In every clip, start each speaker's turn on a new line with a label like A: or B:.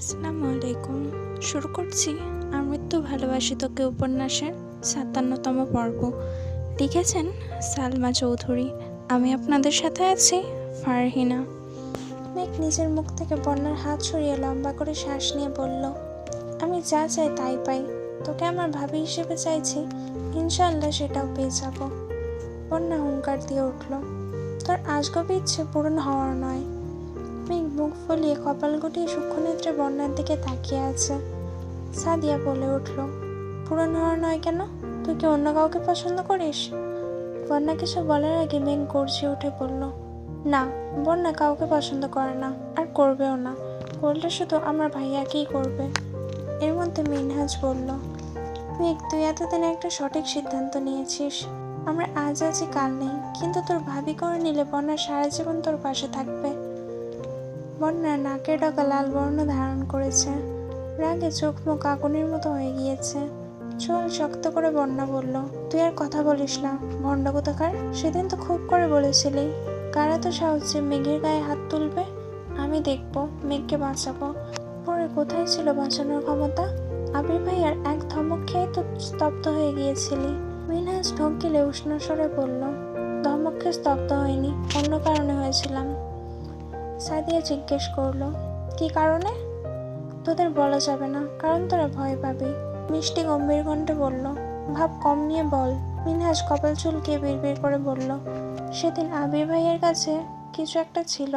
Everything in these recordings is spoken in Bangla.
A: আসসালামু আলাইকুম শুরু করছি আমৃত্যু ভালোবাসি তোকে উপন্যাসের সাতান্নতম পর্ব। লিখেছেন সালমা চৌধুরী। আমি আপনাদের সাথে আছি ফারহিনা। মেঘ নিজের মুখ থেকে বন্যার হাত সরিয়ে লম্বা করে শ্বাস নিয়ে বলল, আমি যা চাই তাই পাই। তোকে আমার ভাবি হিসেবে চাইছি। ইনশাআল্লাহ সেটাও পেয়ে যাব। বন্যা হুঙ্কার দিয়ে উঠল, তোর আজগবি ইচ্ছে পূরণ হওয়ার নয়। মেঘ মুখ ফুলিয়ে কপাল গুটিয়ে সূক্ষ্ম নেত্রে বন্যার দিকে তাকিয়ে আছে। সাদিয়া বলে উঠল পূরণ হওয়ার নয় কেন? তুই কি অন্য কাউকে পছন্দ করিস? বন্যা কিছু বলার আগে মেঘ গর্জে উঠে বলল, না, বন্যা কাউকে পছন্দ করে না, আর করবেও না। করলে শুধু আমার ভাইয়াকেই করবে। এর মধ্যে মিনহাজ বলল, মেঘ, তুই এতদিন একটা সঠিক সিদ্ধান্ত নিয়েছিস। আমরা আজ আছি, কাল নেই। কিন্তু তোর ভাবি করে নিলে বন্যা সারা জীবন তোর পাশে থাকবে। বন্যা নাকের ডগা লাল বর্ণ ধারণ করেছে। রাগে চোখ মুখ আগুনের মতো হয়ে গিয়েছে। চোয়াল শক্ত করে বন্যা বলল, তুই আর কথা বলিস না। ভণ্ড কোথাকার সেদিন তো খুব করে বলেছিলি। কারা তো সাহস মেঘের গায়ে হাত তুলবে? আমি দেখব, মেঘকে বাঁচাবো। পরে কোথায় ছিল বাঁচানোর ক্ষমতা? আবির ভাই আর এক ধমক খেয়ে তো স্তব্ধ হয়ে গিয়েছিলি। মিনহাজ ঢোক গিলে উষ্ণ স্বরে বলল, ধমক খেয়ে স্তব্ধ হয়নি অন্য কারণে হয়েছিলাম। সাদিয়া জিজ্ঞেস করল, কি কারণে? তোদের বলা যাবে না, কারণ তোরা ভয় পাবি। মিষ্টি গম্ভীর কণ্ঠে বলল, ভাব কম নিয়ে বল। মিনহাজ কপাল চুলকে বিড়বিড় করে বলল, সেদিন আবির ভাইয়ের কাছে কিছু একটা ছিল,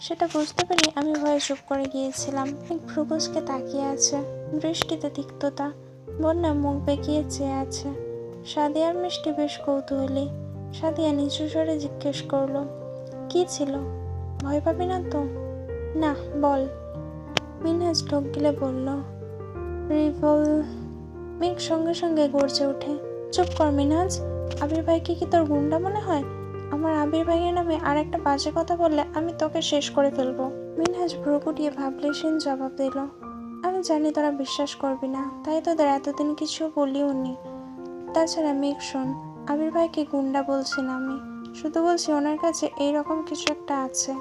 A: সেটা বুঝতে পেরে আমি ভয়ে চুপ করে গিয়েছিলাম। ভ্রুকুসকে তাকিয়ে আছে বৃষ্টিতে তিক্ততা, বন্যা মুখ বেঁকিয়ে চেয়ে আছে। সাদিয়ার মিষ্টি বেশ কৌতূহলী। সাদিয়া নিচু স্বরে জিজ্ঞেস করল, কি ছিল? ভয় পাবি না তো? না, বল। মিনহাজ ঢোক গিলে বলল, রিভল মেঘ সঙ্গে সঙ্গে গর্জে ওঠে। চুপ কর মিনহাজ, আবির ভাইকে কি তোর গুন্ডা মনে হয়? আমার আবির ভাইয়ের নামে আর একটা বাজে কথা বললে আমি তোকে শেষ করে ফেলব। মিনহাজ ভ্রু কুটিয়ে ভাবলেশীন জবাব দিল, আমি জানি তোরা বিশ্বাস করবি না, তাই তোদের এতদিন কিছু বলিও নি। তাছাড়া মেঘ শোন, আবির ভাইকে গুন্ডা বলছি না আমি। শুধু বলছি ওনার কাছে এইরকম কিছু একটা আছে।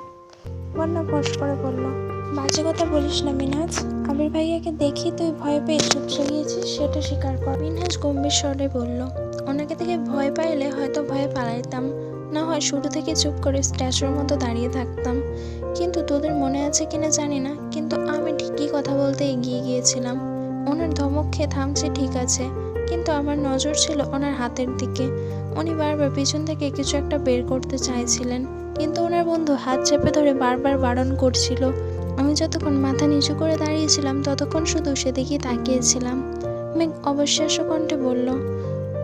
A: বন্যা ফোঁস করে বলল, বাজে কথা বলিস না মিনহাজ আবির ভাইয়াকে দেখি তুই ভয় পেয়ে চুপসে গিয়েছিস সেটা স্বীকার কর। মিনহাজ গম্ভীর স্বরে বলল ওনাকে দেখে ভয় পাইলে হয়তো ভয়ে পালাইতাম। না হয় শুরু থেকে চুপ করে স্ট্যাচুর মতো দাঁড়িয়ে থাকতাম। কিন্তু তোদের মনে আছে কিনা জানি না, কিন্তু আমি ঠিকই কথা বলতে এগিয়ে গিয়েছিলাম। ওনার ধমক খেয়ে থামছে, ঠিক আছে। কিন্তু আমার নজর ছিল ওনার হাতের দিকে। উনি বারবার পিছন থেকে কিছু একটা বের করতে চাইছিলেন। কিন্তু ওনার বন্ধু হাত চেপে ধরে বারবার বারণ করছিল। আমি যতক্ষণ মাথা নিচু করে দাঁড়িয়েছিলাম, ততক্ষণ শুধু সেদিকেই তাকিয়েছিলাম। মেঘ অবিশ্বাস্য কণ্ঠে বলল,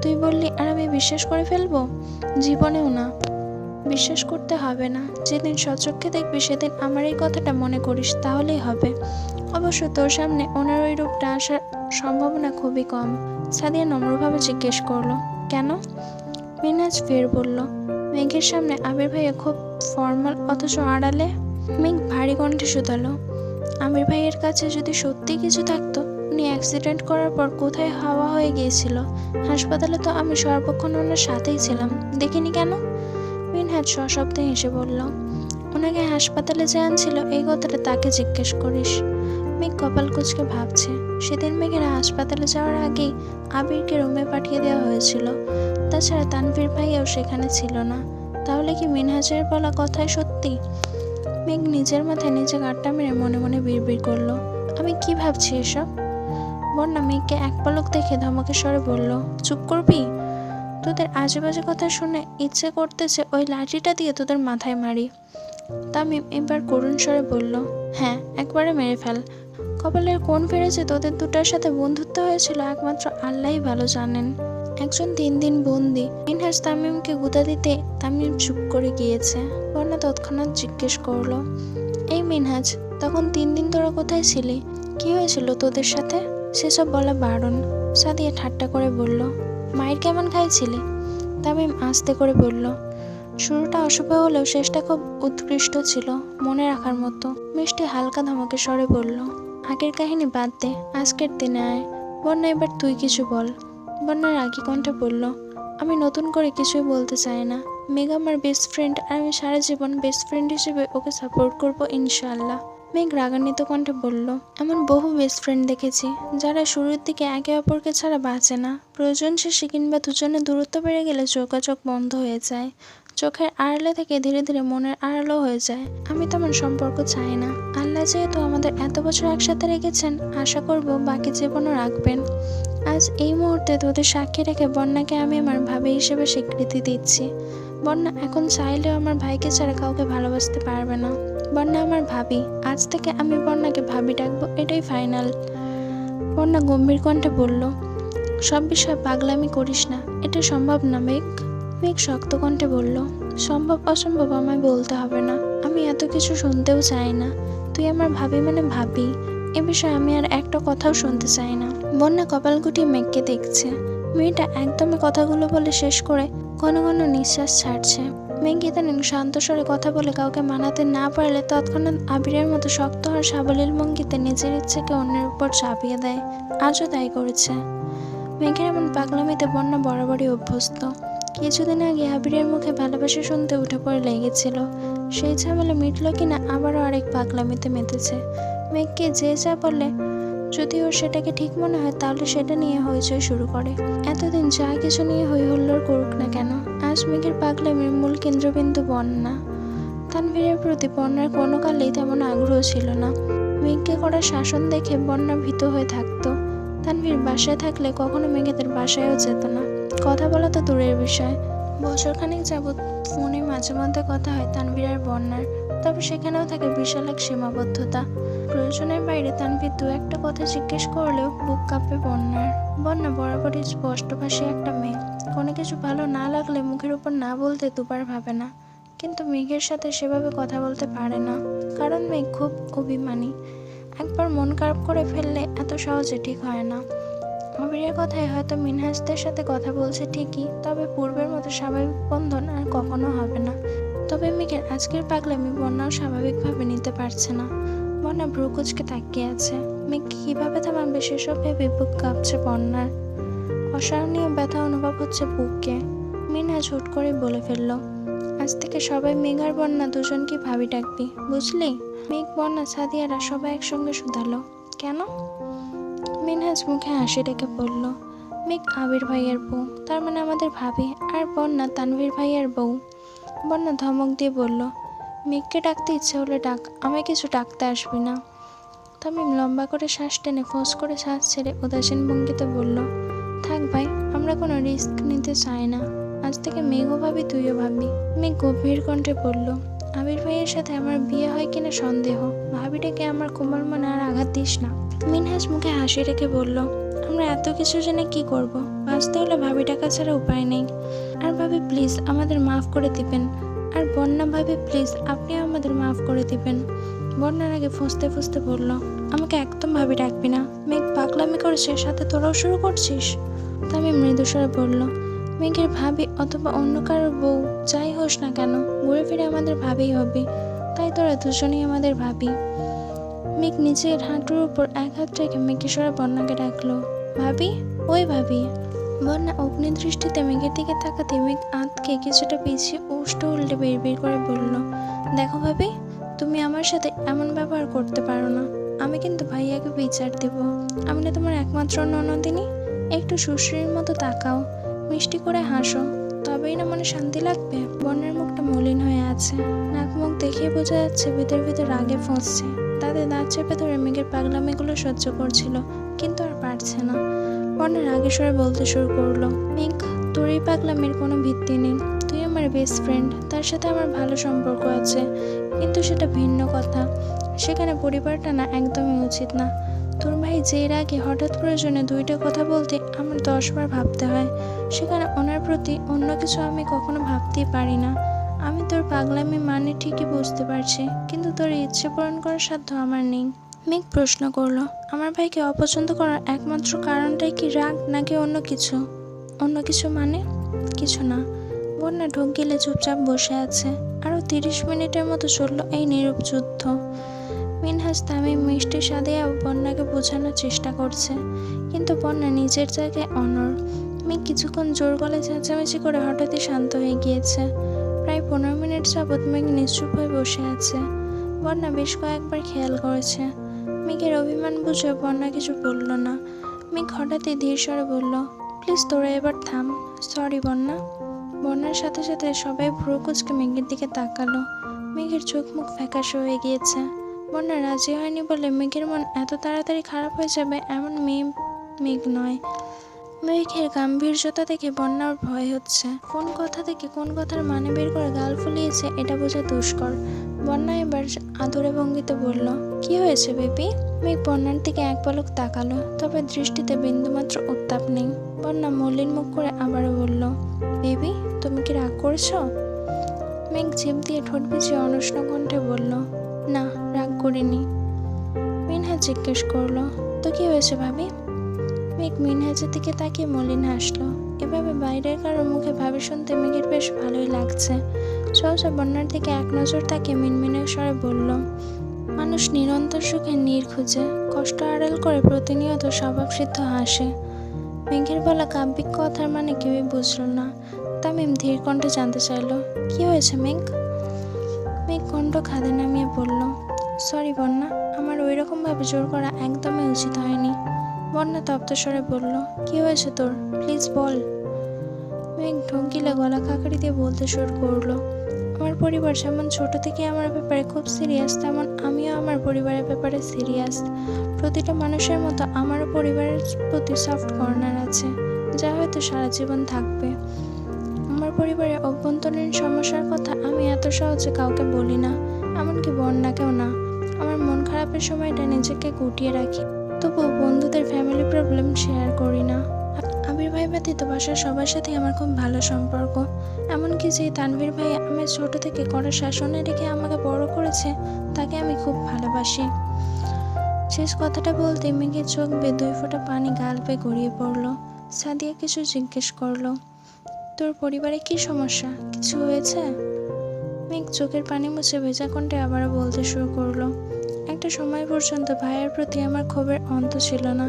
A: তুই বললি আর আমি বিশ্বাস করে ফেলব? জীবনেও না। বিশ্বাস করতে হবে না। যেদিন সচক্ষে দেখবি, সেদিন আমার এই কথাটা মনে করিস, তাহলেই হবে। অবশ্য তোর সামনে ওনার ওই রূপটা আসার সম্ভাবনা খুবই কম। সাদিয়া নম্রভাবে জিজ্ঞেস করল, কেন? মিনাজ ফের বলল মেঘের সামনে আবির ভাইয়া খুব ফর্মাল অথচ আড়ালে মেঘ ভারী কণ্ঠে শুধালো। আমির ভাইয়ের কাছে যদি সত্যি কিছু থাকতো, উনি অ্যাক্সিডেন্ট করার পর কোথায় হাওয়া হয়ে গিয়েছিল? হাসপাতালে তো আমি সর্বক্ষণ ওনার সাথেই ছিলাম। দেখিনি কেন? মিনহাজ সশব্দে হেসে বলল, ওনাকে হাসপাতালে যে আনছিল, এই কথাটা তাকে জিজ্ঞেস করিস। মেঘ কপাল কুচকে ভাবছে। সেদিন মেঘেরা হাসপাতালে যাওয়ার আগেই আবিরকে রুমে পাঠিয়ে দেওয়া হয়েছিল। তাছাড়া তানভীর ভাইয়াও সেখানে ছিল না। তাহলে কি মিনহাজের বলা কথাই সত্যি? মেঘ নিজের মাথায় নিজে গাঁটটা মেরে মনে মনে বিড়বিড় করল। আমি কি ভাবছি এসব? বন্যা মেঘকে এক পলক দেখে ধমকে স্বরে বলল, চুপ করবি? তোদের আজে বাজে কথা শুনে ইচ্ছে করতেছে ওই লাঠিটা দিয়ে তোদের মাথায় মারি। তামিম এবার করুণ স্বরে বলল হ্যাঁ একবারে মেরে ফেল। কপালের কোন ফেরেছে তোদের দুটার সাথে বন্ধুত্ব হয়েছিল একমাত্র আল্লাহই ভালো জানেন। একজন তিন দিন বন্দি মিনহাজ তামিমকে গুতা দিতে তামিম চুপ করে গিয়েছে। বন্যা তৎক্ষণাৎ জিজ্ঞেস করল, এই মিনহাজ, তখন তিন দিন তোরা কোথায় ছিলি? কি হয়েছিল তোদের সাথে? সেসব বলা বারণ। সাদিয়া ঠাট্টা করে বলল, মায়ের কেমন খাইছিলি? তামিম আস্তে করে বলল, শুরুটা অশুভ হলেও শেষটা খুব উৎকৃষ্ট ছিল, মনে রাখার মতো। মিষ্টি হালকা ধমকে স্বরে বলল, আগের কাহিনী বাদ দে, আজকের দিনে আয়। বন্যা এবার তুই কিছু বল। বন্যার আগে কণ্ঠে বলল, আমি নতুন করে কিছুই বলতে চাই না। মেঘা আমার বেস্ট ফ্রেন্ড আর আমি সারা জীবন বেস্ট ফ্রেন্ড হিসেবে ওকে সাপোর্ট করব ইনশাআল্লাহ। মেঘ রাগান্বিত কণ্ঠে বলল, এমন বহু বেস্ট ফ্রেন্ড দেখেছি, যারা শুরুর দিকে একে অপরকে ছাড়া বাঁচে না। প্রয়োজন শেষে কিংবা দুজনের দূরত্ব বেড়ে গেলে যোগাযোগ বন্ধ হয়ে যায়। চোখের আড়ালে থেকে ধীরে ধীরে মনের আড়ালও হয়ে যায়। আমি তেমন সম্পর্ক চাই না। আল্লাহ যেহেতু আমাদের এত বছর একসাথে রেখেছেন, আশা করব বাকি জীবনও রাখবেন। আজ এই মুহূর্তে তোদের সাক্ষী রেখে বন্যাকে আমি আমার ভাবি হিসেবে স্বীকৃতি দিচ্ছি। বন্যা এখন চাইলেও আমার ভাইকে ছাড়া কাউকে ভালোবাসতে পারবে না। বন্যা আমার ভাবি। আজ থেকে আমি বন্যাকে ভাবি ডাকবো, এটাই ফাইনাল। বন্যা গম্ভীর কণ্ঠে বলল, সব বিষয়ে পাগলামি করিস না, এটা সম্ভব না, মেঘ। মেঘ শক্ত কণ্ঠে বলল, সম্ভব, অসম্ভব আমায় বলতে হবে না, আমি এত কিছু শুনতেও চাই না। তুই আমার ভাবি মানে ভাবি, এ বিষয়ে আমি আর একটা কথাও শুনতে চাই না। বন্যা কপাল গুটিয়ে মেঘকে দেখছে। মেয়েটা একদমই কথাগুলো বলে শেষ করে ঘন ঘন নিঃশ্বাস ছাড়ছে। মেঘ ইদানিং শান্ত স্বরে কথা বলে কাউকে মানাতে না পারলে তৎক্ষণাৎ আবিরের মতো শক্ত আর সাবলীল ভঙ্গিতে নিজের ইচ্ছেকে অন্যের উপর চাপিয়ে দেয়। আজও তাই করেছে। মেঘের এমন পাগলামিতে বন্যা বরাবরই অভ্যস্ত। কিছুদিন আগে আবিরের মুখে ভালোবাসা শুনতে উঠে পড়ে লেগেছিল। সেই ঝামেলা মিটল কিনা আবারও আরেক পাগলামিতে মেতেছে। মেঘকে যে যা বলে যদি ওর সেটাকে ঠিক মনে হয়, তাহলে সেটা নিয়ে হইচই শুরু করে। এতদিন যা কিছু নিয়ে হই হুল্লোড় করুক না কেন, আজ মেঘের পাগলামির মূল কেন্দ্রবিন্দু বন্যা। তানভীরের প্রতি বন্যার কোনো কালেই তেমন আগ্রহ ছিল না। মেঘকে করা শাসন দেখে বন্যা ভীত হয়ে থাকতো। তানভীর বাসায় থাকলে কখনো মেঘেদের বাসায়ও যেত না। কথা বলা তো দূরের বিষয়। বছরখানেক যাবৎ ফোনে মাঝে মধ্যে কথা হয় তানভীর আর বন্যার, তবে সেখানেও থাকে বিশাল এক সীমাবদ্ধতা। প্রয়োজনের বাইরে তানভীর দু একটা কথা জিজ্ঞেস করলেও বুক কাঁপে বন্যার। বন্যা বরাবরই স্পষ্টভাষী একটা মেয়ে কোনো কিছু ভালো না লাগলে মুখের উপর না বলতে দুবার ভাবে না। কিন্তু মেঘের সাথে সেভাবে কথা বলতে পারে না। কারণ মেঘ খুব অভিমানী। একবার মন খারাপ করে ফেললে এত সহজে ঠিক হয় না। অবিরের কথায় হয়তো মিনহাজদের সাথে কথা বলছে ঠিকই, তবে পূর্বের মতো স্বাভাবিক বন্ধন আর কখনো হবে না। তবে মেঘের আজকের পাগলামি বন্যাও স্বাভাবিকভাবে নিতে পারছে না। বন্যা ভ্রুকুচকে তাকিয়ে আছে। মেঘ কীভাবে থামাবে সেসব ভেবে বুক কাঁপছে বন্যার অসহনীয় ব্যথা অনুভব হচ্ছে বুককে। মিনহাজ হুট করে বলে ফেলল, আজ থেকে সবাই মেঘ আর বন্যা দুজনকে ভাবি ডাকবি, বুঝলি? মেঘ বন্যা সাদিয়ারা সবাই একসঙ্গে শুধালো, কেন? মিনহাজ মুখে হাসি রেখে বলল, মেঘ আবির ভাইয়ের বউ, তার মানে আমাদের ভাবি, আর বন্যা তানভীর ভাইয়ের বউ। বন্যা ধমক দিয়ে বলল মেঘকে ডাকতে ইচ্ছে হলে ডাক, আমায় কিছু ডাকতে আসবি না। তামিম লম্বা করে শ্বাস টেনে ফোঁস করে শ্বাস ছেড়ে উদাসীন ভঙ্গিতে বলল, থাক ভাই, আমরা কোনো রিস্ক নিতে চাই না। আজ থেকে মেঘও ভাবি, তুইও ভাবি মেঘ গভীর কণ্ঠে বলল, আবির ভাইয়ের সাথে আমার বিয়ে হয় কিনা সন্দেহ। ভাবিটাকে আমার কোমল মনে আর আঘাত দিস না। মিনহাজ মুখে হাসি রেখে বলল, আমরা এত কিছু জেনে কি করব? বাঁচতে হলে ভাবি টাকা ছাড়া উপায় নেই। আর ভাবি, প্লিজ আমাদের মাফ করে দিবেন। আর বন্যা ভাবি প্লিজ আপনি আমাদের মাফ করে দিবেন। বন্যার আগে ফুঁসতে ফুঁসতে বলল, আমাকে একদম ভাবি ডাকবি না। মেঘ পাগলামি করেছে, সাথে তোরাও শুরু করছিস? তামি মৃদুস্বরে বলল, মেঘের ভাবি অথবা অন্য কারোর বউ, যাই হোস না কেন, ঘুরে ফিরে আমাদের ভাবেই হবে। তাই তোরা দুজনেই আমাদের ভাবি। মেঘ নিজের হাঁটুর উপর এক হাত রেখে মেঘেশ্বরা বন্যাকে ডাকলো, ভাবি? ওই ভাবি? বন্যা অগ্নি দৃষ্টিতে মেঘের দিকে তাকাতে মেঘ আঁতকে কিছুটা পিছিয়ে উষ্ট উল্টে বের করে বলল, দেখো ভাবি, তুমি আমার সাথে এমন ব্যবহার করতে পারো না। আমি কিন্তু ভাইয়াকে বিচার দেব। আমি না তোমার একমাত্র ননদিনী। একটু সুশ্রীর মতো তাকাও। মিষ্টি করে হাসো। তবেই না মনে শান্তি লাগবে? বন্যার মুখটা মলিন হয়ে আছে। নাক মুখ দেখিয়ে বোঝা যাচ্ছে ভিতর ভিতর রাগে ফুঁসছে। তাদের দাঁত চেপে ধরে মেঘের পাগলামিগুলো সহ্য করছিল, কিন্তু আর পারছে না। বন্যা রাগে সরে বলতে শুরু করল, মেঘ, তোর এই পাগলামির কোনো ভিত্তি নেই। তুই আমার বেস্ট ফ্রেন্ড তার সাথে আমার ভালো সম্পর্ক আছে, কিন্তু সেটা ভিন্ন কথা। সেখানে পরিবারটা না একদমই উচিত না। তোর ভাই যে রাগে হঠাৎ প্রয়োজনে দুইটা কথা বলতে আমার দশবার ভাবতে হয়। সেখানে ওনার প্রতি অন্য কিছু আমি কখনো ভাবতেই পারি না। আমি তোর পাগলামি মানে ঠিকই বুঝতে পারছি, কিন্তু তোর ইচ্ছে পূরণ করার সাধ্য আমার নেই। মেঘ প্রশ্ন করল, আমার ভাইকে অপছন্দ করার একমাত্র কারণটাই কি রাগ নাকি অন্য কিছু? অন্য কিছু মানে? কিছু না। বন্যা ঢোক গেলে চুপচাপ বসে আছে। আরও তিরিশ মিনিটের মতো চলল এই নীরব যুদ্ধ। মিনহাস তামিম মিষ্টি স্বাদে বন্যাকে বোঝানোর চেষ্টা করছে। কিন্তু বন্যা নিজের জায়গায় অনর মেঘ কিছুক্ষণ জোর গলায় চেঁচামেচি করে হঠাৎই শান্ত হয়ে গিয়েছে। প্রায় পনেরো মিনিট যাবৎ মেঘ নিশ্চুপ হয়ে বসে আছে। বন্যা বেশ কয়েকবার খেয়াল করেছে। মেঘের অভিমান বুঝে বন্যা কিছু বলল না। মেঘ হঠাৎই ধীর স্বরে বলল, প্লিজ তোরা এবার থাম। সরি বন্যা বন্যার সাথে সাথে সবাই ভ্রু কুচকে মেঘের দিকে তাকালো। মেঘের চোখ মুখ ফ্যাকাশে হয়ে গিয়েছে। বন্যা রাজি হয়নি বলে মেঘের মন এত তাড়াতাড়ি খারাপ হয়ে যাবে এমন মেয়ে, মেঘ নয়। মেঘের গাম্ভীর্যতা দেখে বন্যার ভয় হচ্ছে। কোন কথা থেকে কোন কথার মানে বের করে গাল ফুলিয়েছে, এটা বোঝা দুষ্কর। বন্যা এবার আদরে ভঙ্গিতে বলল কি হয়েছে বেবি? মেঘ বন্যার দিকে এক পলক তাকালো, তবে দৃষ্টিতে বিন্দুমাত্র উত্তাপ নেই। বন্যা মলিন মুখ করে আবারও বলল, বেবি, তুমি কি রাগ করছ? মেঘ জিভ দিয়ে ঠোঁট ভিজিয়ে অনুষ্ণ কণ্ঠে বলল, না, রাগ করিনি। মিনহা জিজ্ঞেস করল, তো কি হয়েছে ভাবি? মেঘ মিনহাজের দিকে তাকিয়ে মলিন হাসলো, এভাবে বাইরের কারোর মুখে ভাবি শুনতে মেঘের বেশ ভালোই লাগছে। সহসা বন্যার দিকে এক নজর তাকিয়ে মিনমিনে স্বরে বলল, মানুষ নিরন্তর সুখে নীর খুঁজে, কষ্ট আড়াল করে প্রতিনিয়ত স্বভাবসিদ্ধ হাসে। মেঘের বলা কাব্যিক কথার মানে কেউই বুঝলো না। তামিম ধীর কণ্ঠে জানতে চাইলো, কি হয়েছে মেঘ? মেঘ কণ্ঠ খাদে নামিয়ে বলল, সরি বন্যা, আমার ওই রকমভাবে জোর করা একদমই উচিত হয়নি। বন্যা তপ্ত স্বরে বলল, কি হয়েছে তোর? প্লিজ বল। মেঘ ঢঙ্কিলে গলা কাকড়ি দিয়ে বলতে শুরু করল আমার পরিবার যেমন ছোট থেকে আমার ব্যাপারে খুব সিরিয়াস তেমন আমিও আমার পরিবারের ব্যাপারে সিরিয়াস প্রতিটা মানুষের মতো আমারও পরিবারের প্রতি সফট কর্নার আছে, যা হয়তো সারা জীবন থাকবে। আমার পরিবারের অভ্যন্তরীণ সমস্যার কথা আমি এত সহজে কাউকে বলি না, এমনকি বন্যাকেও না। আমার মন খারাপের সময়টা নিজেকে গুটিয়ে রাখি, তবুও বন্ধুদের ফ্যামিলি প্রবলেম শেয়ার করি না। ভাই ব্যতীত বাসার সবার সাথে আমার খুব ভালো সম্পর্ক। এমনকি যে তানভীর ভাই আমি ছোট থেকে কড়া শাসনে রেখে আমাকে বড় করেছে, তাকে আমি খুব ভালোবাসি। শেষ কথাটা বলতে মেঘে চোখ বে দুই ফোঁটা পানি গাল বেয়ে গড়িয়ে পড়ল। সাদিয়া কিছু জিজ্ঞেস করল, তোর পরিবারে কি সমস্যা? কিছু হয়েছে? মেঘ চোখের পানি মুছে ভেজা কণ্ঠে আবারও বলতে শুরু করল, একটা সময় পর্যন্ত ভাইয়ের প্রতি আমার ক্ষোভের অন্ত ছিল না।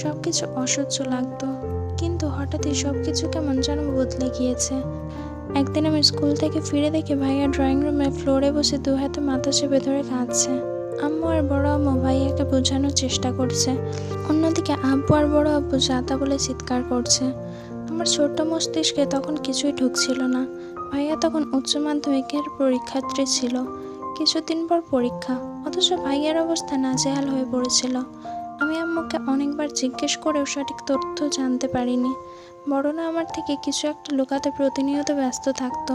A: সব কিছু অসহ্য লাগতো। কিন্তু হঠাৎই সব কিছু কেমন যেন বদলে গিয়েছে। একদিন আমি স্কুল থেকে ফিরে দেখি ভাইয়া ড্রয়িং রুমে ফ্লোরে বসে দু হাতে মাথা চেপে ধরে কাঁদছে। আম্মু আর বড় আম্মু ভাইয়াকে বোঝানোর চেষ্টা করছে। অন্যদিকে আব্বু আর বড় আব্বু যাতা বলে চিৎকার করছে। আমার ছোট্ট মস্তিষ্কে তখন কিছুই ঢুকছিল না। ভাইয়া তখন উচ্চ মাধ্যমিকের পরীক্ষার্থী ছিল। কিছুদিন পর পরীক্ষা। অথচ ভাইয়ার অবস্থা নাজেহাল হয়ে পড়েছিল। আমি আম্মুকে অনেকবার জিজ্ঞেস করেও সঠিক তথ্য জানতে পারিনি। বড়রা আমার থেকে কিছু একটা লুকাতে প্রতিনিয়ত ব্যস্ত থাকতো।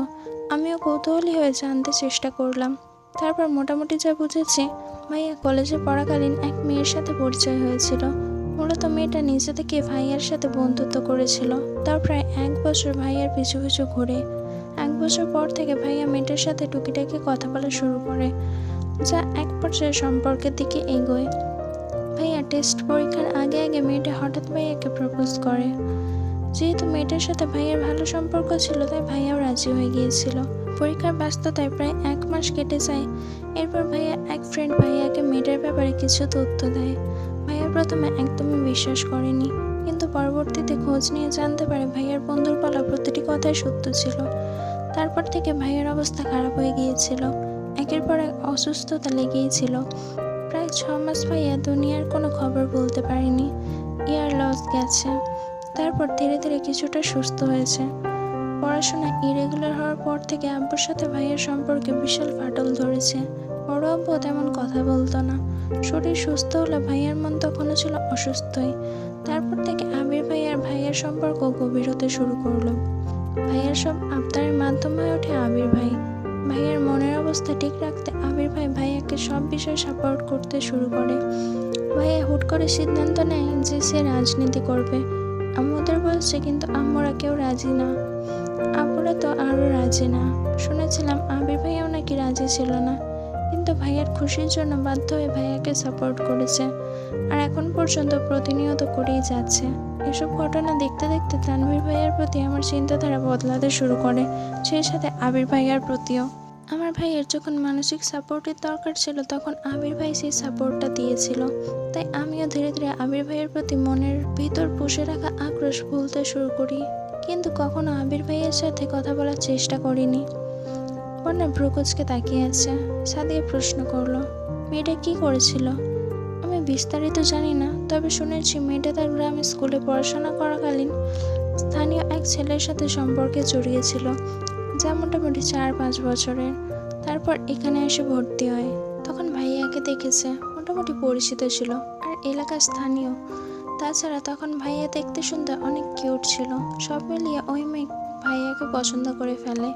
A: আমিও কৌতূহলী হয়ে জানতে চেষ্টা করলাম। তারপর মোটামুটি যা বুঝেছি ভাইয়া কলেজে পড়াকালীন এক মেয়ের সাথে পরিচয় হয়েছিল। মূলত মেয়েটা নিজে থেকে ভাইয়ার সাথে বন্ধুত্ব করেছিল। তার প্রায় এক বছর ভাইয়ার পিছু পিছু ঘুরে। এক বছর পর থেকে ভাইয়া মেয়েটার সাথে টুকিটাকি কথা বলা শুরু করে, যা এক পর্যায়ে সম্পর্কের দিকে এগোয়। ভাইয়া টেস্ট পরীক্ষার আগে আগে মেয়েটা হঠাৎ ভাইয়াকে প্রপোজ করে। যেহেতু মেয়েটার সাথে ভাইয়ার ভালো সম্পর্ক ছিল, তাই ভাইয়াও রাজি হয়ে গিয়েছিল। পরীক্ষার ব্যস্ততায় প্রায় এক মাস কেটে যায়। এরপর ভাইয়া এক ফ্রেন্ড ভাইয়াকে মেয়েটার ব্যাপারে কিছু তথ্য দেয়। ভাইয়া প্রথমে একদমই বিশ্বাস করেনি, কিন্তু পরবর্তীতে খোঁজ নিয়ে জানতে পারে ভাইয়ার বন্ধুর বলা প্রতিটি কথাই সত্য ছিল। তারপর থেকে ভাইয়ের অবস্থা খারাপ হয়ে গিয়েছিল। একের পর এক অসুস্থতা লেগেই ছিল। ছ মাস ভাইয়া দুনিয়ার কোনো খবর বলতে পারিনি। ইয়ার লস গেছে। তারপর ধীরে ধীরে কিছুটা সুস্থ হয়েছে। পড়াশোনা ইরেগুলার হওয়ার পর থেকে আব্বুর সাথে ভাইয়ের সম্পর্কে বিশাল ফাটল ধরেছে। বড় আব্বু তেমন কথা বলতো না। শরীর সুস্থ হলে ভাইয়ার মন তখনও ছিল অসুস্থই। তারপর থেকে আবির ভাই আর ভাইয়ার সম্পর্ক গভীর হতে শুরু করল। ভাইয়ার সব আবদারের মাধ্যম ওঠে আবির ভাই। ভাইয়ার মনের অবস্থা ঠিক রাখতে আবির ভাই ভাইয়াকে সব বিষয়ে সাপোর্ট করতে শুরু করে। ভাইয়া হুট করে সিদ্ধান্ত নেয় যে সে রাজনীতি করবে। আম্মুদের বলছে, কিন্তু আম্মুরা কেউ রাজি না। আপুরা তো আরও রাজি না। শুনেছিলাম আবির ভাইয়াও নাকি রাজি ছিল না। কিন্তু ভাইয়ার খুশির জন্য বাধ্য হয়ে ভাইয়াকে সাপোর্ট করেছে। আর এখন পর্যন্ত প্রতিনিয়ত করেই যাচ্ছে। এসব ঘটনা দেখতে দেখতে তানভীর ভাইয়ার প্রতি আমার চিন্তাধারা বদলাতে শুরু করে, সেই সাথে আবির ভাইয়ার প্রতিও। আমার ভাইয়ের যখন মানসিক সাপোর্টের দরকার ছিল, তখন আবির ভাই সেই সাপোর্টটা দিয়েছিল। তাই আমিও ধীরে ধীরে আবির ভাইয়ের প্রতি মনের ভিতর পুষে রাখা আক্রোশ ভুলতে শুরু করি। কিন্তু কখনো আবির ভাইয়ের সাথে কথা বলার চেষ্টা করিনি। বন্যা ভ্রুকুচকে তাকিয়ে আছে, সাদিয়া প্রশ্ন করল, মেয়েটা কি করেছিল? বিস্তারিত জানি না, তবে শুনেছি মেয়েটা তার গ্রামে স্কুলে পড়াশোনা করাকালীন স্থানীয় এক ছেলের সাথে সম্পর্কে জড়িয়েছিল যা মোটামুটি চার পাঁচ বছরের। তারপর এখানে এসে ভর্তি হয়। তখন ভাইয়াকে দেখেছে, মোটামুটি পরিচিত ছিল, আর এলাকার স্থানীয়। তাছাড়া তখন ভাইয়া দেখতে শুনতে অনেক কিউট ছিল। সব মিলিয়ে ওই মেয়ে ভাইয়াকে পছন্দ করে ফেলে।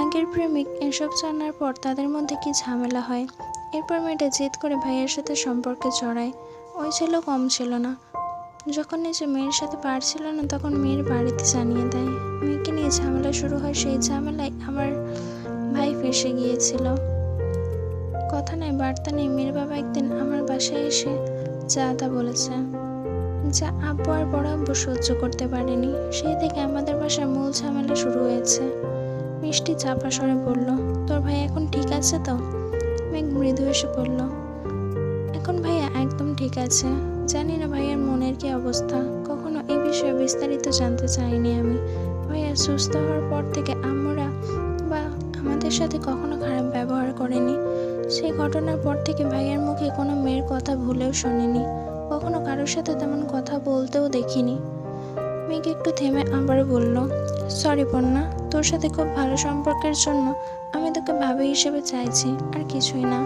A: আগের প্রেমিক এসব জানার পর তাদের মধ্যে কি ঝামেলা হয় এরপর মেয়েটা জেদ করে ভাইয়ের সাথে সম্পর্কে জড়ায়। ওই ছেলেও কম ছিল না। যখন নিজে মেয়ের সাথে পারছিল না, তখন মেয়ের বাড়িতে জানিয়ে দেয়। মেয়েকে নিয়ে ঝামেলা শুরু হয়, সেই ঝামেলায় আমার ভাই ফেসে গিয়েছিল। কথা নেই, বার্তা নেই। মেয়ের বাবা একদিন আমার বাসায় এসে যা তা বলেছে। যা আব্বু আর বড় আব্বু সহ্য করতে পারেনি। সেই থেকে আমাদের বাসায় মূল ঝামেলা শুরু হয়েছে। মিষ্টি চাপা স্বরে বলল, তোর ভাই এখন ঠিক আছে তো? মেঘ মৃদু এসে বলল এখন ভাইয়া একদম ঠিক আছে। জানি না ভাইয়ার মনের কি অবস্থা। কখনো এই বিষয়ে বিস্তারিত জানতে চাইনি আমি। ভাইয়া সুস্থ হওয়ার পর থেকে আমরা বা আমাদের সাথে কখনো খারাপ ব্যবহার করেনি। সেই ঘটনার পর থেকে ভাইয়ার মুখে কোনো মেয়ের কথা ভুলেও শুনিনি। কখনো কারোর সাথে তেমন কথা বলতেও দেখিনি। মেঘ একটু থেমে আবার বলল, সরি, পন্না। তোর সাথে খুব ভালো সম্পর্কের জন্য তোকে ভাবি হিসেবে চাইছি, আর কিছুই না।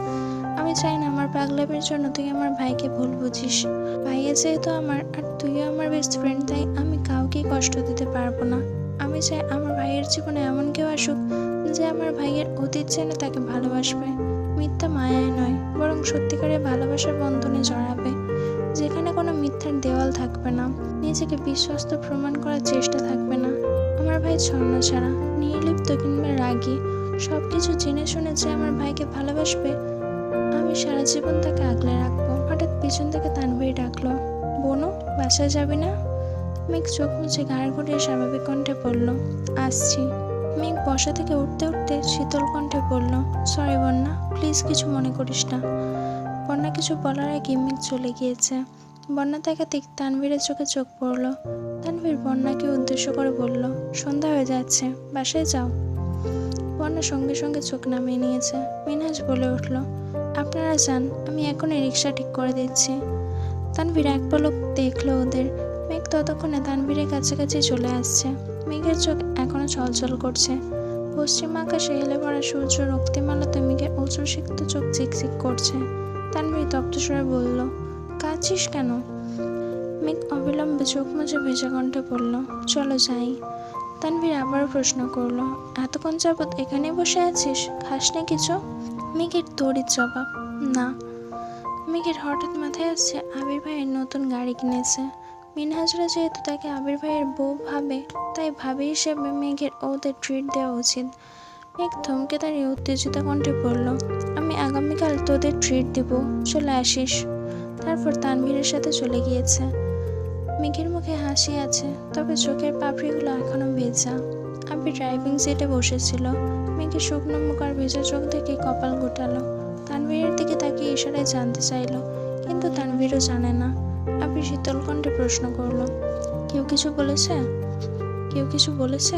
A: আমি চাই না আমার পাগলামের জন্য তুই আমার ভাইকে ভুল বুঝিস। ভাইয়া যেহেতু আমার, আর তুইও আমার বেস্ট ফ্রেন্ড তাই আমি কাউকেই কষ্ট দিতে পারব না। আমি চাই আমার ভাইয়ের জীবনে এমন কেউ আসুক যে আমার ভাইয়ের অতীত জেনে তাকে ভালোবাসবে। মিথ্যা মায়ায় নয়, বরং সত্যিকারের ভালোবাসার বন্ধনে জড়াবে, যেখানে কোনো মিথ্যার দেওয়াল থাকবে না, নিজেকে বিশ্বস্ত প্রমাণ করার চেষ্টা থাকবে না। আমার ভাই ছন্ন ছাড়া, নির্লিপ্ত কিংবা রাগী সব কিছু জেনে শুনে যে আমার ভাইকে ভালোবাসবে, আমি সারা জীবন তাকে আগলে রাখব। হঠাৎ পিছন থেকে তানভীর ডাকলো, বোনু, বাসায় যাবি না? মেঘ চোখ মুছে ঘাড় ঘুরিয়ে স্বাভাবিক কণ্ঠে বলল, আসছি। মেঘ বসা থেকে উঠতে উঠতে শীতল কণ্ঠে বলল, সরি বন্যা, প্লিজ কিছু মনে করিস না। বন্যা কিছু বলার আগে মেঘ চলে গিয়েছে। বন্যা তাকাতে তানভীরের চোখে চোখ পড়ল। তানভীর বন্যাকে উদ্দেশ্য করে বলল, সন্ধ্যা হয়ে যাচ্ছে, বাসায় যাও। বন্যা সঙ্গে সঙ্গে চোখ নামিয়ে নিয়েছে। মিনহাজ বলে উঠল, আপনারা যান, আমি এখনই রিক্সা ঠিক করে দিচ্ছি। তানভীর এক পলক দেখল ওদের। মেঘ ততক্ষণে তানভীরের কাছাকাছি চলে আসছে। মেঘের চোখ এখনও ছলছল করছে। পশ্চিম আকাশে হেলে পড়া সূর্য রক্তিমালাতে মেঘের উঁচু সিক্ত চোখ চিকচিক করছে। তানভীর তপ্তস্বরে বলল, কাঁদছিস কেন? মেঘ অবিলম্বে চোখ মুছে ভেজা কণ্ঠে বলল, চলো যাই। তানভীর আবারও প্রশ্ন করল, এতক্ষণ যাবৎ এখানে বসে আছিস? খাস না কিছু? মেঘের তড়িৎ জবাব, না। মেঘের হঠাৎ মাথায় আসছে, আবির ভাইয়ের নতুন গাড়ি কিনেছে। মিনহাজরা যেহেতু তাকে আবির ভাইয়ের বউ ভাবে, তাই ভাবি হিসেবে মেঘের ওদের ট্রিট দেওয়া উচিত। মেঘ থমকে দাঁড়িয়ে উত্তেজিত কণ্ঠে বলল, আমি আগামীকাল তোদের ট্রিট দিব, চলে আসিস। তারপর তানভীরের সাথে চলে গিয়েছে। মেঘের মুখে হাসি আছে, তবে চোখের পাপড়িগুলো এখনও ভেজা। আবির ড্রাইভিং সিটে বসেছিল। মেঘের শুকনো মুখ আর ভেজা চোখ দেখে কপাল গোটালো। তানভীরের দিকে তাকিয়ে ইশারায় জানতে চাইলো, কিন্তু তানভীরও জানে না। আবির শীতল কণ্ঠে প্রশ্ন করল, কেউ কিছু বলেছে? কেউ কিছু বলেছে?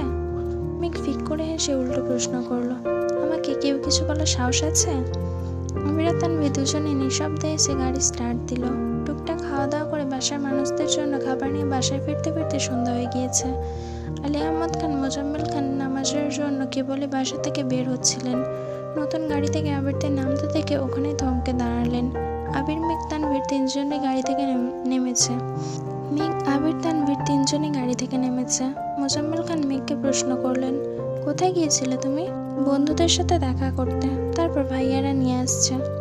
A: মেঘ ফিক করে হেসে উল্টো প্রশ্ন করল, আমাকে কেউ কিছু বলার সাহস আছে? আমির তানভীর দুজনে নিঃশব্দে এসে গাড়ি স্টার্ট দিল। টুকটাক খাওয়া দাওয়া করে বাসার মানুষদের জন্য খাবার নিয়ে বাসায় ফিরতে ফিরতে সন্ধ্যা হয়ে গিয়েছে। আলী আহমদ খান, মোজাম্মেল খান নামাজের জন্য কেবলই বাসা থেকে বের হচ্ছিলেন। নতুন গাড়ি থেকে আবিরদের নামতে দেখে ওখানে থমকে দাঁড়ালেন। আবির, মেঘ তানভীর তিনজনে গাড়ি থেকে নেমেছে। মেঘ, আবির তানভীর তিনজনে গাড়ি থেকে নেমেছে। মোজাম্মেল খান মেঘকে প্রশ্ন করলেন, কোথায় গিয়েছিলে তুমি? বন্ধুদের সাথে দেখা করতে। তারপর ভাইয়ারা নিয়ে আসছে।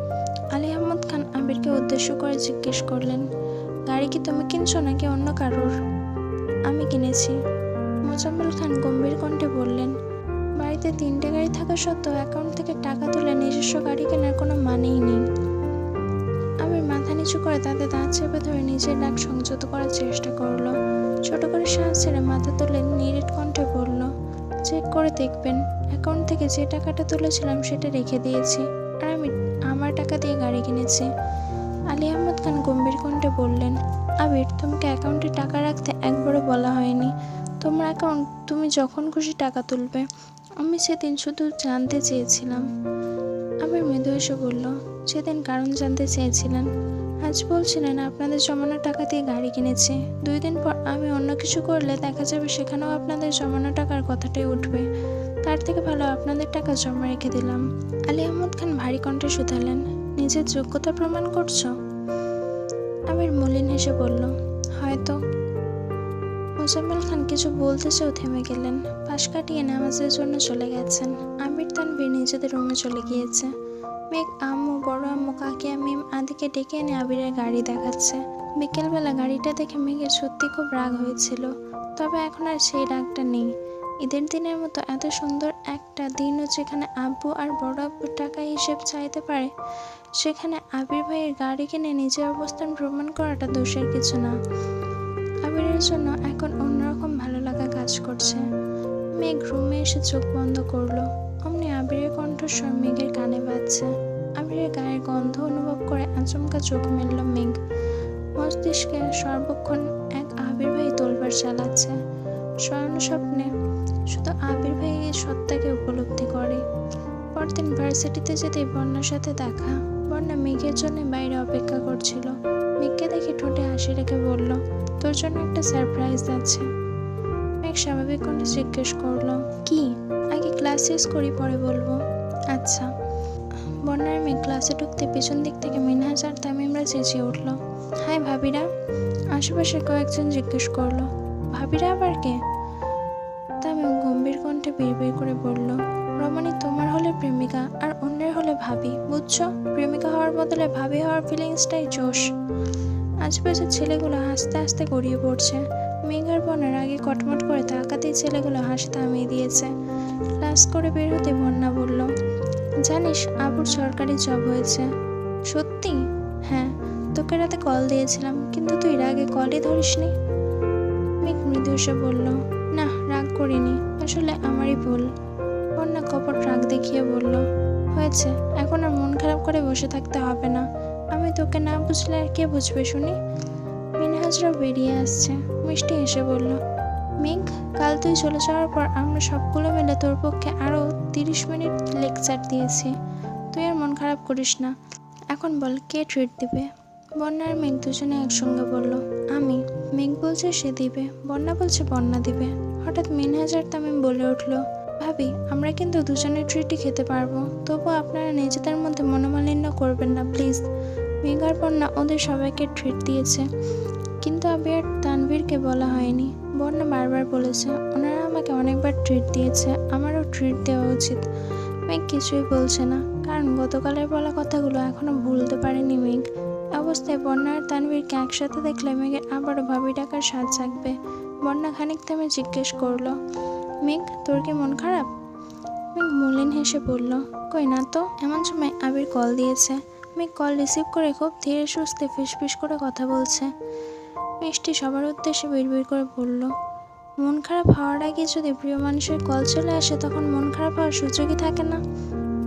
A: উদ্দেশ্য করে জিজ্ঞেস করলেন, গাড়ি কি তুমি কিনছো নাকি অন্য কারোর? আমি কিনেছি। মোজাম্মেল খান গম্ভীর কণ্ঠে বললেন, বাড়িতে তিনটে গাড়ি থাকা সত্ত্বেও অ্যাকাউন্ট থেকে টাকা তুলে নিজস্ব গাড়ি কেনার কোনো মানেই নেই। আমি মাথা নিচু করে তাতে দাঁত চেপে ধরে নিজের ডাক সংযত করার চেষ্টা করল। ছোট করে শ্বাস ছেড়ে মাথা তুলে নিরেট কণ্ঠে বলল, চেক করে দেখবেন। অ্যাকাউন্ট থেকে যে টাকাটা তুলেছিলাম সেটা রেখে দিয়েছি। আর আমি আমার টাকা দিয়ে গাড়ি কিনেছি। আলী আহমদ খান গম্ভীর কণ্ঠে বললেন, আবির, তোমাকে অ্যাকাউন্টে টাকা রাখতে একবারও বলা হয়নি। তোমার অ্যাকাউন্ট তুমি যখন খুশি টাকা তুলবে। আমি সেদিন শুধু জানতে চেয়েছিলাম। আবির মৃদু এসে বলল, সেদিন কারণ জানতে চেয়েছিলেন। আজ বলছিলেন, আপনাদের জমানো টাকা দিয়ে গাড়ি কিনেছি। দুই দিন পর আমি অন্য কিছু করলে দেখা যাবে সেখানেও আপনাদের জমানো টাকার কথাটাই উঠবে। তার থেকে ভালো আপনাদের টাকা জমা রেখে দিলাম। আলী আহমদ খান ভারী কণ্ঠে শুধালেন নিজের যোগ্যতা প্রমাণ করছ? আমির মলিন হেসে বলল, হয়তো। মোজাম্মেল খান কিছু বলতে চেয়েও থেমে গেলেন। পাশ কাটিয়ে নামাজের জন্য চলে গেছেন। আবির তানভীর নিজেদের রুমে চলে গিয়েছে। মেঘ, আম্মু, বড় আম্মু, কাকি মিম আদিকে ডেকে এনে আবিরের গাড়ি দেখাচ্ছে। বিকেলবেলা গাড়িটা দেখে মেঘের সত্যি খুব রাগ হয়েছিল। তবে এখন আর সেই রাগটা নেই। ঈদের দিনের মতো এত সুন্দর একটা দিনও যেখানে আব্বু আর বড় আব্বুর টাকা হিসেব চাইতে পারে, সেখানে আবির ভাইয়ের গাড়ি কিনে নিজের অবস্থান প্রমাণ করাটা দোষের কিছু না। আবিরের জন্য এখন অন্যরকম ভালো লাগা কাজ করছে। মেঘ রুমে এসে চোখ বন্ধ করল। অমনি আবিরের কণ্ঠস্বর মেঘের কানে বাজছে। আবিরের গায়ের গন্ধ অনুভব করে আচমকা চোখ মেলল মেঘ। মস্তিষ্কে সর্বক্ষণ এক আবির ভাই তোলবার চালাচ্ছে। স্বয়ন স্বপ্নে শুধু আবির ভাই এই সত্তাকে উপলব্ধি করে। পরদিন ভার্সিটিতে যেতে বন্যার সাথে দেখা, বন্যা মেঘের জন্য বাইরে অপেক্ষা করছিল। মেঘকে দেখে ঠোঁটে হাসি রেখে বলল, তোর জন্য একটা সারপ্রাইজ আছে। মেঘ স্বাভাবিক কণ্ঠে জিজ্ঞেস করল, কি? আগে ক্লাস শেষ করি, পরে বলব? আচ্ছা। বন্যার মেঘ ক্লাসে ঢুকতে পিছন দিক থেকে মিনহাজ আর তামিমরা চেঁচিয়ে উঠল হাই ভাবিরা। আশেপাশে কয়েকজন জিজ্ঞেস করল, ভাবিরা আবার কে? বিড়বিড় করে বলল, রমণী, তোমার হলে প্রেমিকা আর অন্যের হলে ভাবি, বুঝছ? প্রেমিকা হওয়ার বদলে ভাবি হওয়ার ফিলিংসটাই জোশ। আশেপাশের ছেলেগুলো হাসতে হাসতে গড়িয়ে পড়ছে। মেঘার বনের আগে কটমট করে তাকাতেই ছেলেগুলো হাসি থামিয়ে দিয়েছে। ক্লাস করে বের হতে বন্যা বলল, জানিস, আবুর সরকারি জব হয়েছে। সত্যি? হ্যাঁ তোকে রাতে কল দিয়েছিলাম, কিন্তু তুই রাগে কলই ধরিসনি? মেঘ মৃদু এসে বলল, না, রাগ করিনি। আসলে আমারই ভুল। বন্যা কপট রাগ দেখিয়ে বলল, হয়েছে, এখন আর মন খারাপ করে বসে থাকতে হবে না। আমি তোকে না বুঝলে আর কে বুঝবে শুনি? মিনহাজরাও বেরিয়ে আসছে। মিষ্টি এসে বলল মেঘ কাল তুই চলে যাওয়ার পর আমরা সবগুলো মিলে তোর পক্ষে আরও তিরিশ মিনিট লেকচার দিয়েছি। তুই আর মন খারাপ করিস না। এখন বল, কে ট্রিট দিবে? বন্যার মেঘ দুজনে একসঙ্গে বলল, আমি। মেঘ বলছে সে দিবে, বন্যা বলছে বন্যা দিবে। হঠাৎ মিনহাজ আর তামিম বলে উঠল, ভাবি, আমরা কিন্তু দুজনের ট্রিটই খেতে পারব। তবু আপনারা নিজেদের মধ্যে মনোমালিন্য করবেন না প্লিজ মেঘার বন্যা ওদের সবাইকে ট্রিট দিয়েছে। কিন্তু আমি আর তানভীরকে বলা হয়নি। বন্যা বারবার বলেছে, ওনারা আমাকে অনেকবার ট্রিট দিয়েছে, আমারও ট্রিট দেওয়া উচিত। মেঘ কিছুই বলছে না, কারণ গতকালের বলা কথাগুলো এখনও ভুলতে পারেনি মেঘ অবস্থায় বন্যা আর তানভীরকে একসাথে দেখলে মেঘের আবারও ভাবি ডাকার স্বাদ জাগবে। বন্যা খানিক থেমে জিজ্ঞেস করল, মেঘ, তোর কি মন খারাপ? মেঘ মলিন হেসে বলল, কই না তো, এমন সময় আবির কল দিয়েছে। মেঘ কল রিসিভ করে খুব ধীরে সুস্থে ফিসফিস করে কথা বলছে। মিষ্টি সবার উদ্দেশ্যে বিড়বিড় করে বলল, মন খারাপ হওয়ার আগে যদি প্রিয় মানুষের কল চলে আসে, তখন মন খারাপ হওয়ার সুযোগই থাকে না।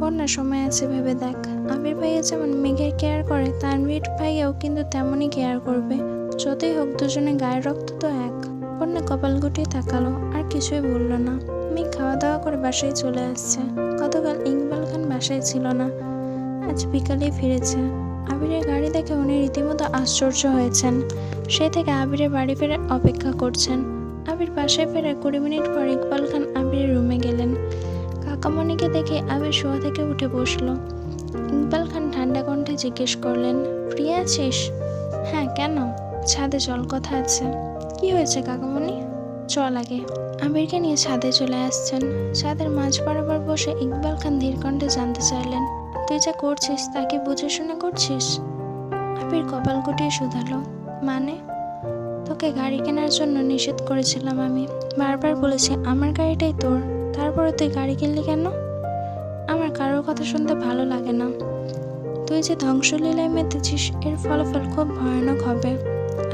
A: বন্যার সময় আছে, ভেবে দেখ। আবির ভাইয়া যেমন মেঘের কেয়ার করে, তানভীর ভাইয়াও কিন্তু তেমনই কেয়ার করবে। যতই হোক, দুজনে গায়ের রক্ত তো এক। বন্যা কপাল গুটিয়ে তাকালো, আর কিছুই বলল না। মেঘ খাওয়া দাওয়া করে বাসায় চলে আসছে। গতকাল ইকবাল খান বাসায় ছিল না। আজ বিকালে ফিরেছে। আবিরের গাড়ি দেখে উনি রীতিমতো আশ্চর্য হয়েছেন। সে থেকে আবিরের বাড়ি ফেরার অপেক্ষা করছেন। আবির বাসায় ফেরার কুড়ি মিনিট পর ইকবাল খান আবিরের রুমে গেলেন। কাকামণিকে দেখে আবির শোয়া থেকে উঠে বসল। ইকবাল খান ঠান্ডা কণ্ঠে জিজ্ঞেস করলেন ফ্রি আছিস? হ্যাঁ কেন? ছাদে চল কথা আছে। কি হয়েছে কাকামণি? চল আগে। আবিরকে নিয়ে ছাদে চলে আসছেন। ছাদের মাঝ বরাবর বসে ইকবাল খান ধীর কণ্ঠে জানতে চাইলেন, তুই যা করছিস তাকে বুঝে শুনে করছিস? আবির কপাল গুটিয়ে শুধালো। মানে? তোকে গাড়ি কেনার জন্য নিষেধ করেছিলাম আমি। বারবার বলেছি, আমার গাড়িটাই তোর। তারপরে তুই গাড়ি কিনলি কেন? কথা শুনতে ভালো লাগে না। তুই যে ধ্বংসলীলায় মেতেছিস, এর ফলাফল খুব ভয়ানক হবে।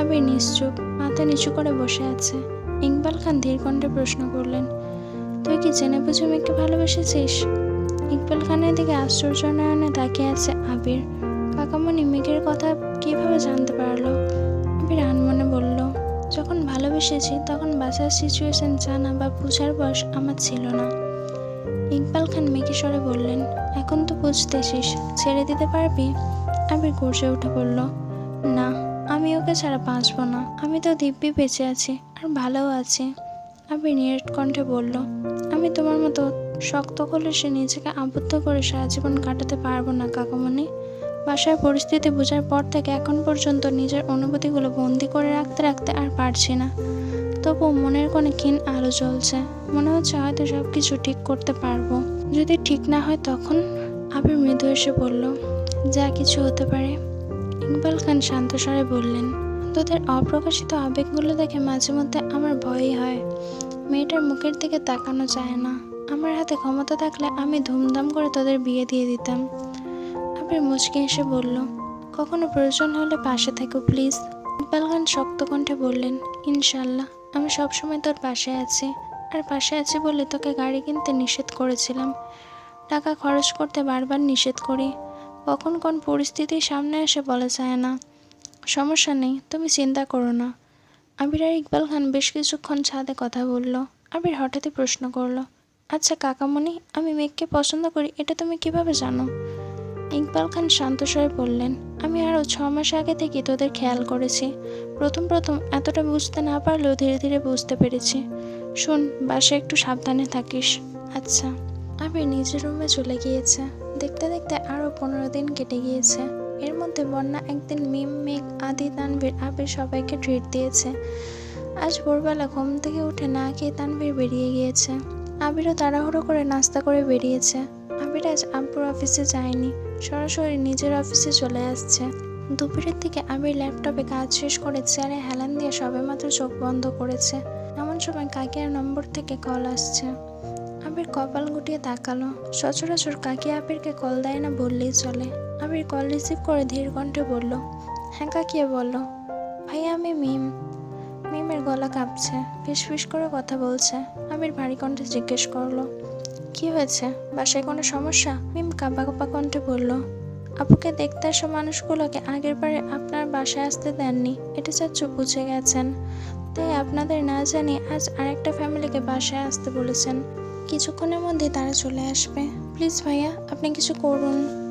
A: আবির নিশ্চুপ, মাথা নিচু করে বসে আছে। ইকবাল খান ধীরকণ্ঠে প্রশ্ন করলেন, তুই কি জেনে বুঝে মেয়েকে ভালোবেসেছিস? ইকবাল খানের দিকে আশ্চর্য নয়নে তাকিয়ে আছে আবির। কাকামণি মেঘের কথা কীভাবে জানতে পারল? আবির আনমনে বলল, যখন ভালোবেসেছি, তখন বাঁচার সিচুয়েশন জানা বা বোঝার বয়স আমার ছিল না। ইকবাল খান মেকি স্বরে বললেন, এখন তো বুঝতেছিস ছেড়ে দিতে পারবি? আবির গর্জে উঠে বলল, না, আমি ওকে ছাড়া বাঁচবো না। আমি তো দিব্যি বেঁচে আছি আর ভালোও আছি। আবির নিরেট কণ্ঠে বলল, আমি তোমার মতো শক্ত করলে সে নিজেকে আবদ্ধ করে সারা জীবন কাটাতে পারব না, কাকামণি। বাসার পরিস্থিতি বোঝার পর থেকে এখন পর্যন্ত নিজের অনুভূতিগুলো বন্দি করে রাখতে রাখতে আর পারছি না। তবু মনের কোণে ক্ষীণ আলো জ্বলছে। মনে হচ্ছে হয়তো সব কিছু ঠিক করতে পারব। যদি ঠিক না হয় তখন আবির মৃদু এসে বলল, যা কিছু হতে পারে। ইকবাল খান শান্ত স্বরে বললেন, তোদের অপ্রকাশিত আবেগগুলো দেখে মাঝে মধ্যে আমার ভয়ই হয়। মেয়েটার মুখের দিকে তাকানো যায় না। আমার হাতে ক্ষমতা থাকলে আমি ধুমধাম করে তোদের বিয়ে দিয়ে দিতাম। আবির মুচকি এসে বলল, কখনো প্রয়োজন হলে পাশে থেকো, প্লিজ। ইকবাল খান শক্ত কণ্ঠে বললেন, ইনশাল্লাহ, আমি সবসময় তোর পাশে আছি। আর পাশে আছি বলে তোকে গাড়ি কিনতে নিষেধ করেছিলাম। টাকা খরচ করতে বারবার নিষেধ করি। কখন কোন পরিস্থিতির সামনে এসে বলা যায় না। সমস্যা নেই, তুমি চিন্তা করো না। আবির আর ইকবাল খান বেশ কিছুক্ষণ ছাদে কথা বলল। আবির হঠাৎই প্রশ্ন করল আচ্ছা কাকামণি, আমি মেঘকে পছন্দ করি, এটা তুমি কীভাবে জানো? ইকবাল খান শান্ত স্বরে বললেন, আমি আরও ছ মাস আগে থেকে তোদের খেয়াল করেছি। প্রথম প্রথম এতটা বুঝতে না পারলেও ধীরে ধীরে বুঝতে পেরেছি। শোন, বাসায় একটু সাবধানে থাকিস। আচ্ছা। আমি নিজের রুমে চলে গিয়েছে। দেখতে দেখতে আরও পনেরো দিন কেটে গিয়েছে। এর মধ্যে বন্যা একদিন মিম, মেঘ, আদি, তানভীর, আবির সবাইকে ট্রিট দিয়েছে। আজ ভোরবেলা ঘুম থেকে উঠে না খেয়ে তানভীর বেরিয়ে গিয়েছে। আবিরও তাড়াহুড়ো করে নাস্তা করে বেরিয়েছে। আবির আজ আব্বুর অফিসে যায়নি। সরাসরি নিজের অফিসে চলে আসছে। দুপুরের দিকে আবির ল্যাপটপে কাজ শেষ করে চেয়ারে হেলান দিয়ে সবেমাত্র চোখ বন্ধ করেছে। এমন সময় কাকিয়ার নম্বর থেকে কল আসছে। আবির কপাল গুটিয়ে তাকালো। সচরাচর কাকি আবিরকে কল দেয় না বললেই চলে। আবির কল রিসিভ করে ধীর কণ্ঠে বলল হ্যাঁ কাকিয়া, বলো। ভাইয়া, আমি মিম। মিমের গলা কাঁপছে ফিস করে কথা বলছে। আবির ভারী কণ্ঠে জিজ্ঞেস করল, কি হয়েছে? বাসায় কোনো সমস্যা? মিম কাঁপা কাঁপা কণ্ঠে বলল আপুকে দেখতে আসা মানুষগুলোকে আগের বারে আপনার বাসায় আসতে দেননি, এটা চাচ্ছু বুঝে গেছেন। তাই আপনাদের না জানি আজ আরেকটা ফ্যামিলিকে বাসায় আসতে বলেছেন। কিছুক্ষণের মধ্যে তারা চলে আসবে। প্লিজ ভাইয়া, আপনি কিছু করুন।